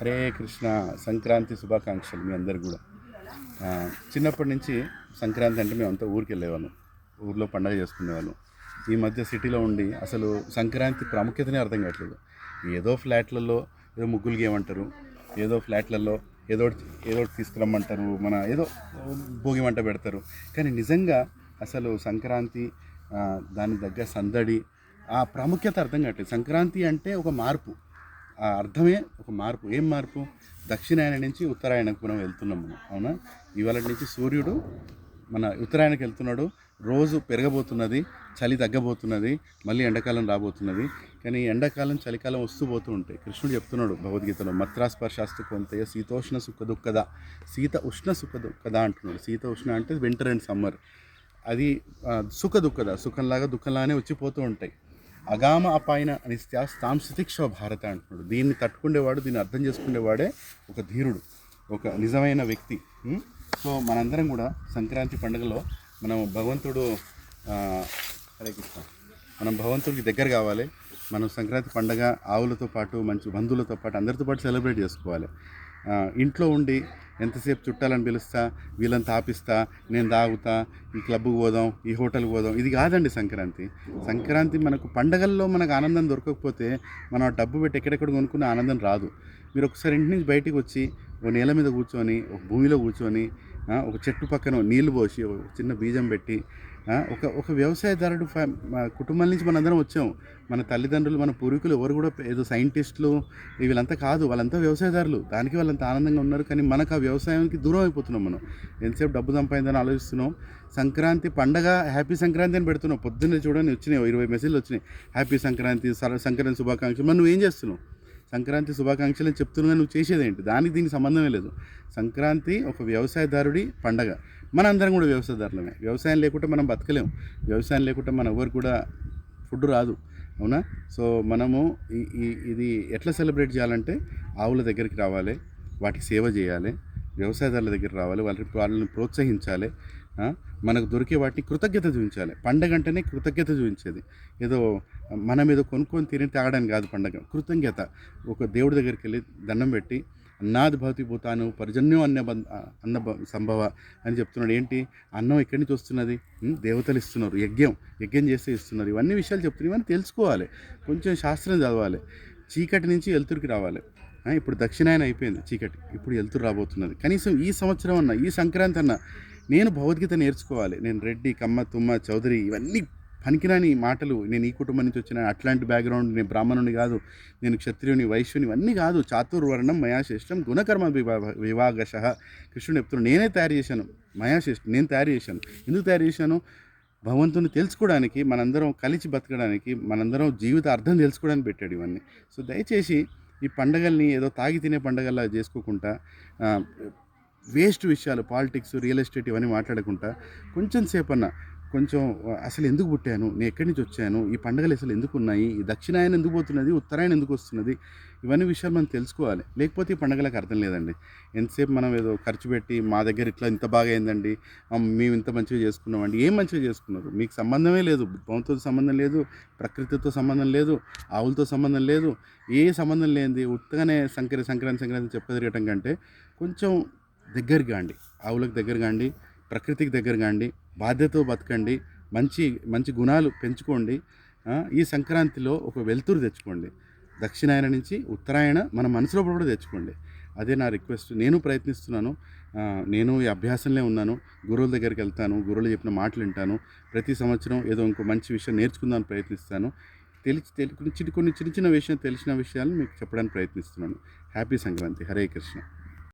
హరే కృష్ణ సంక్రాంతి శుభాకాంక్షలు మీ అందరు కూడా. చిన్నప్పటి నుంచి సంక్రాంతి అంటే మేమంతా ఊరికి వెళ్ళేవాళ్ళం. ఊర్లో పండగ చేసుకునేవాళ్ళం. ఈ మధ్య సిటీలో ఉండి అసలు సంక్రాంతి ప్రాముఖ్యతనే అర్థం కావట్లేదు. ఏదో ఫ్లాట్లలో ఏదో ముగ్గులు గేమంటారు ఏదో ఫ్లాట్లలో ఏదో ఏదో ఒకటి తీసుకురమ్మంటారు మన ఏదో భోగి మంట పెడతారు. కానీ నిజంగా అసలు సంక్రాంతి దాని దగ్గర సందడి ఆ ప్రాముఖ్యత అర్థం కావట్లేదు. సంక్రాంతి అంటే ఒక మార్పు. ఆ అర్థమే ఒక మార్పు. ఏం మార్పు? దక్షిణాయన నుంచి ఉత్తరాయణకు మనం వెళ్తున్నాం మనం. అవునా? ఇవాళ నుంచి సూర్యుడు మన ఉత్తరాయణకు వెళ్తున్నాడు. రోజు పెరగబోతున్నది చలి తగ్గబోతున్నది మళ్ళీ ఎండాకాలం రాబోతున్నది. కానీ ఎండాకాలం చలికాలం వస్తూ పోతూ ఉంటాయి. కృష్ణుడు చెప్తున్నాడు భగవద్గీతలో మత్రాస్పర్శాస్తు కొంతయ శీతోష్ణ సుఖ దుఃఖద. శీత ఉష్ణ సుఖ దుఃఖద అంటున్నాడు. శీత ఉష్ణ అంటే వింటర్ అండ్ సమ్మర్ అది సుఖ దుఃఖద. సుఖంలాగా దుఃఖంలానే వచ్చిపోతూ ఉంటాయి. అగామ అపాయన అని స్థాంస్థితిక్ష భారత అంటున్నాడు. దీన్ని తట్టుకునేవాడు దీన్ని అర్థం చేసుకునేవాడే ఒక ధీరుడు ఒక నిజమైన వ్యక్తి. సో మనందరం కూడా సంక్రాంతి పండుగలో మనం భగవంతుడు మనం భగవంతుడికి దగ్గర కావాలి. మనం సంక్రాంతి పండగ ఆవులతో పాటు మంచి బంధువులతో పాటు అందరితో పాటు సెలబ్రేట్ చేసుకోవాలి. ఇంట్లో ఉండి ఎంతసేపు చుట్టాలని పిలుస్తా వీళ్ళని తాపిస్తా నేను తాగుతా ఈ క్లబ్కి పోదాం ఈ హోటల్కి పోదాం. ఇది కాదండి సంక్రాంతి. సంక్రాంతి మనకు పండగల్లో మనకు ఆనందం దొరకకపోతే మనం ఆ డబ్బు పెట్టి ఎక్కడెక్కడ కొనుక్కున్న ఆనందం రాదు. మీరు ఒకసారి ఇంటి నుంచి బయటికి వచ్చి ఒక నేల మీద కూర్చొని ఒక భూమిలో కూర్చొని ఒక చెట్టు పక్కన నీళ్ళు పోసి ఒక చిన్న బీజం పెట్టి ఒక ఒక వ్యవసాయదారుడు కుటుంబం నుంచి మనందరం వచ్చాం. మన తల్లిదండ్రులు మన పూర్వీకులు ఎవరు కూడా ఏదో సైంటిస్టులు వీళ్ళంతా కాదు. వాళ్ళంతా వ్యవసాయదారులు. దానికి వాళ్ళంతా ఆనందంగా ఉన్నారు. కానీ మనకు ఆ వ్యవసాయానికి దూరం అయిపోతున్నాం మనం. ఎంతసేపు డబ్బు సంపాదిందని ఆలోచిస్తున్నాం. సంక్రాంతి పండగ హ్యాపీ సంక్రాంతి అని పెడుతున్నాం. పొద్దున్నే చూడండి వచ్చినాయి. ఇరవై మెసేజ్లు వచ్చినాయి. హ్యాపీ సంక్రాంతి సంక్రాంతి శుభాకాంక్షలు. మనం ఏం చేస్తున్నావు? సంక్రాంతి శుభాకాంక్షలు అని చెప్తున్నా నువ్వు చేసేది ఏంటి? దానికి దీనికి సంబంధమే లేదు. సంక్రాంతి ఒక వ్యవసాయదారుడి పండగ. మనందరం కూడా వ్యవసాయదారులమే వ్యవసాయం లేకుంటే మనం బతకలేము వ్యవసాయం లేకుంటే మన ఎవరు కూడా ఫుడ్ రాదు. అవునా? సో మనము ఈ ఇది ఎట్లా సెలబ్రేట్ చేయాలంటే ఆవుల దగ్గరికి రావాలి వాటికి సేవ చేయాలి వ్యవసాయదారుల దగ్గర రావాలి వాళ్ళని వాళ్ళని ప్రోత్సహించాలి మనకు దొరికే వాటిని కృతజ్ఞత చూపించాలి. పండగ అంటేనే కృతజ్ఞత చూపించేది. ఏదో మనం ఏదో కొనుక్కొని తిని తాగడానికి కాదు పండగ కృతజ్ఞత. ఒక దేవుడి దగ్గరికి వెళ్ళి దండం పెట్టి అన్నాది భవతి భూతాను పరిజన్యం అన్న బంధ అన్న సంభవ అని చెప్తున్నాడు. ఏంటి? అన్నం ఎక్కడి నుంచి వస్తున్నది? దేవతలు ఇస్తున్నారు. యజ్ఞం యజ్ఞం చేస్తే ఇస్తున్నారు. ఇవన్నీ విషయాలు చెప్తున్నాయి ఇవన్నీ తెలుసుకోవాలి. కొంచెం శాస్త్రం చదవాలి. చీకటి నుంచి వెలుతురికి రావాలి. ఆ, ఇప్పుడు దక్షిణాయన అయిపోయింది చీకటి. ఇప్పుడు వెళ్తురు రాబోతున్నది. కనీసం ఈ సంవత్సరం అన్న ఈ సంక్రాంతి అన్న నేను భగవద్గీత నేర్చుకోవాలి. నేను రెడ్డి కమ్మ తుమ్మ చౌదరి ఇవన్నీ పనికిరాని మాటలు. నేను ఈ కుటుంబం నుంచి వచ్చిన అట్లాంటి బ్యాక్గ్రౌండ్ నేను బ్రాహ్మణుని కాదు నేను క్షత్రియుని వైశ్యుని ఇవన్నీ కాదు. చాతుర్వర్ణం మయాశిష్టం గుణకర్మ వివాగశ కృష్ణుడు చెప్తున్నాడు. నేనే తయారు చేశాను. మయాశిష్టం నేను తయారు చేశాను. ఎందుకు తయారు చేశాను? భగవంతుని తెలుసుకోవడానికి మనందరం కలిసి బతకడానికి మనందరం జీవిత అర్థం తెలుసుకోవడానికి పెట్టాడు ఇవన్నీ. సో దయచేసి ఈ పండగల్ని ఏదో తాగి తినే పండగల్లా చేసుకోకుండా వేస్ట్ విషయాలు పాలిటిక్స్ రియల్ ఎస్టేట్ ఇవన్నీ మాట్లాడకుండా కొంచెం సేపన్నా కొంచెం అసలు ఎందుకు పుట్టాను? నేను ఎక్కడి నుంచి వచ్చాను? ఈ పండుగలు అసలు ఎందుకు ఉన్నాయి? ఈ దక్షిణాయన ఎందుకు పోతున్నది? ఉత్తరాయణ ఎందుకు వస్తున్నది? ఇవన్నీ విషయాలు మనం తెలుసుకోవాలి. లేకపోతే ఈ పండుగలకు అర్థం లేదండి. ఎంతసేపు మనం ఏదో ఖర్చు పెట్టి మా దగ్గర ఇట్లా ఇంత బాగా అయిందండి మేము ఇంత మంచిగా చేసుకున్నామండి ఏం మంచిగా చేసుకున్నారు? మీకు సంబంధమే లేదు. భవంతో సంబంధం లేదు ప్రకృతితో సంబంధం లేదు ఆవులతో సంబంధం లేదు ఏ సంబంధం లేనిది. ఉత్తగానే సంక్రాంతి సంక్రాంతి సంక్రాంతి చెప్పదిరగటం కంటే కొంచెం దగ్గరగా అండి. ఆవులకు దగ్గరగా అండి. ప్రకృతికి దగ్గర కాండి బాధ్యతతో బతకండి మంచి మంచి గుణాలు పెంచుకోండి ఈ సంక్రాంతిలో ఒక వెలుతురు తెచ్చుకోండి. దక్షిణాయన నుంచి ఉత్తరాయణ మన మనసులో కూడా తెచ్చుకోండి. అదే నా రిక్వెస్ట్. నేను ప్రయత్నిస్తున్నాను. నేను ఈ అభ్యాసంలో ఉన్నాను. గురువుల దగ్గరికి వెళ్తాను. గురువులు చెప్పిన మాటలు వింటాను. ప్రతి సంవత్సరం ఏదో ఇంకో మంచి విషయం నేర్చుకుందామని ప్రయత్నిస్తాను. తెలిసి తెలి కొన్ని చిన్న కొన్ని చిన్న చిన్న విషయం తెలిసిన విషయాలు మీకు చెప్పడానికి ప్రయత్నిస్తున్నాను. హ్యాపీ సంక్రాంతి. హరే కృష్ణ.